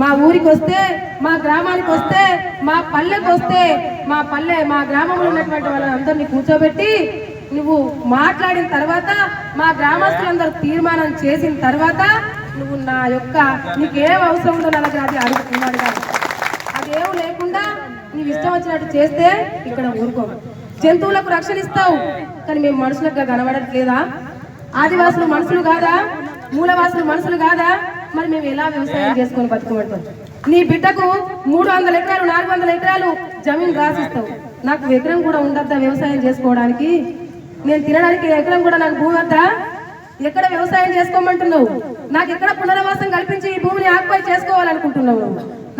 మా ఊరికి వస్తే మా గ్రామానికి వస్తే మా పల్లెకి వస్తే మా పల్లె మా గ్రామంలో ఉన్నటువంటి వాళ్ళందరినీ కూర్చోబెట్టి నువ్వు మాట్లాడిన తర్వాత మా గ్రామస్తులందరూ తీర్మానం చేసిన తర్వాత నువ్వు నా యొక్క నీకేం అవసరం ఉందో నాకు అది అడుగుతున్నాడు కాదు. అదేం లేకుండా నీవు ఇష్టం వచ్చినట్టు చేస్తే ఇక్కడ ఊరుకో. జంతువులకు రక్షణ ఇస్తావు కానీ మేము మనుషులకు కనబడట్లేదా? ఆదివాసులు మనుషులు కాదా? మూలవాసులు మనుషులు కాదా? మరి మేము ఎలా వ్యవసాయం చేసుకొని బతుకమంటాం నీ బిడ్డకు మూడు వందల ఎకరాలు నాలుగు వందల ఎకరాలు జమీన్ రాసిస్తావు. నాకు ఎకరం కూడా ఉండద్దా వ్యవసాయం చేసుకోవడానికి? నేను తినడానికి ఎకరం కూడా నాకు భూమి వద్దా? ఎక్కడ వ్యవసాయం చేసుకోమంటున్నావు? నాకు ఎక్కడ పునరావాసం కల్పించి ఈ భూమిని ఆకుపై చేసుకోవాలనుకుంటున్నావు?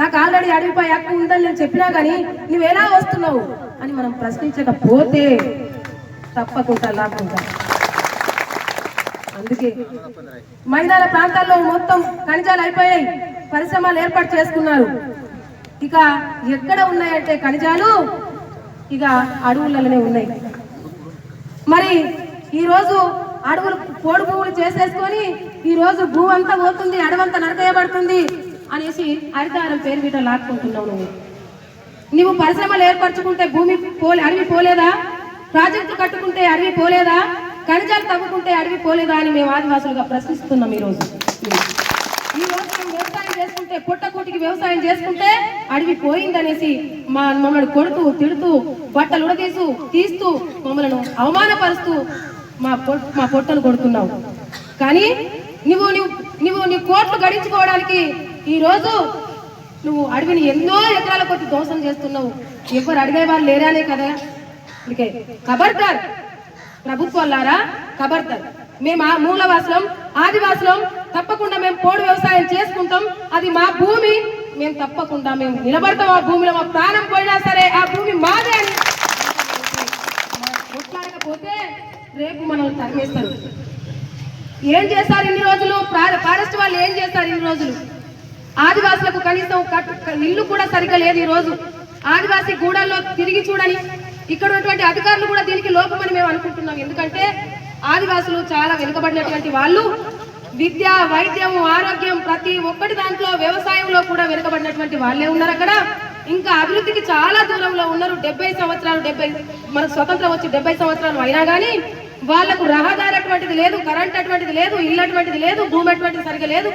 నాకు ఆల్రెడీ అడవిపై హక్కు ఉందని నేను చెప్పినా కానీ నువ్వు ఎలా వస్తున్నావు అని మనం ప్రశ్నించకపోతే తప్పకుండా లాక్కుంటా. అందుకే మైదాన ప్రాంతాల్లో మొత్తం ఖనిజాలు అయిపోయాయి. పరిశ్రమలు ఏర్పాటు చేసుకున్నారు. ఇక ఎక్కడ ఉన్నాయంటే ఖనిజాలు ఇక అడవులలోనే ఉన్నాయి. మరి ఈరోజు అడవులు కోడి పువ్వులు చేసేసుకొని ఈరోజు భూ అంతా పోతుంది అడవంతా నరకేయబడుతుంది అనేసి హరితారం పేరు మీద లాక్కుంటున్నావు నువ్వు. నువ్వు పరిశ్రమలు ఏర్పరచుకుంటే భూమి పోలే అడవి పోలేదా? ప్రాజెక్టు కట్టుకుంటే అడవి పోలేదా? ఖనిజాలు తవ్వుకుంటే అడవి పోలేదా అని మేము ఆదివాసులుగా ప్రశ్నిస్తున్నాం ఈరోజు. ఈ రోజు మేము వ్యవసాయం చేసుకుంటే పుట్టకూటికి వ్యవసాయం చేసుకుంటే అడవి పోయిందనేసి మా మమ్మల్ని కొడుతూ తిడుతూ బట్టలు ఉడదీసు తీస్తూ మమ్మల్ని అవమానపరుస్తూ మా మా పొట్టను కొడుతున్నావు కానీ నువ్వు నువ్వు నువ్వు నీ కోట్లు గడించుకోవడానికి ఈరోజు నువ్వు అడవిని ఎన్నో ఎకరాల కొద్ది ధ్వంసం చేస్తున్నావు. ఎవరు అడిగే వాళ్ళు లేరానే కదా? అందుకే ఖబర్దార్ ప్రభుత్వాలారా కబర్తర్ మేము ఆ మూలవాసులం ఆదివాసులం తప్పకుండా మేము పోడు వ్యవసాయం చేసుకుంటాం. అది మా భూమి. మేము తప్పకుండా మేము నిలబడతాం ఆ భూమిలో మా ప్రాణం పోయినా సరే ఆ భూమి మాదే అని. కొట్లాడకపోతే రేపు మనల్ని తరిమేస్తారు. ఏం చేస్తారు ఇన్ని రోజులు? ఫారెస్ట్ వాళ్ళు ఏం చేస్తారు ఇన్ని రోజులు? ఆదివాసులకు కనీసం ఇల్లు కూడా సరిగ్గా లేదు ఈ రోజు. ఆదివాసీ గూడల్లో తిరిగి చూడని ఇక్కడ ఉన్నటువంటి అధికారులు కూడా దీనికి లోపమని మేము అనుకుంటున్నాం. ఎందుకంటే ఆదివాసులు చాలా వెనుకబడినటువంటి వాళ్ళు. విద్య వైద్యం ఆరోగ్యం ప్రతి ఒక్కటి దాంట్లో వ్యవసాయంలో కూడా వెనుకబడినటువంటి వాళ్ళే ఉన్నారు అక్కడ. ఇంకా అభివృద్ధికి చాలా దూరంలో ఉన్నారు. డెబ్బై సంవత్సరాలు డెబ్బై మనకు స్వతంత్రం వచ్చి డెబ్బై సంవత్సరాలు అయినా కానీ వాళ్ళకు రహదారి అటువంటిది లేదు కరెంట్ అటువంటిది లేదు ఇల్లు అటువంటిది లేదు భూమి అటువంటిది సరిగా లేదు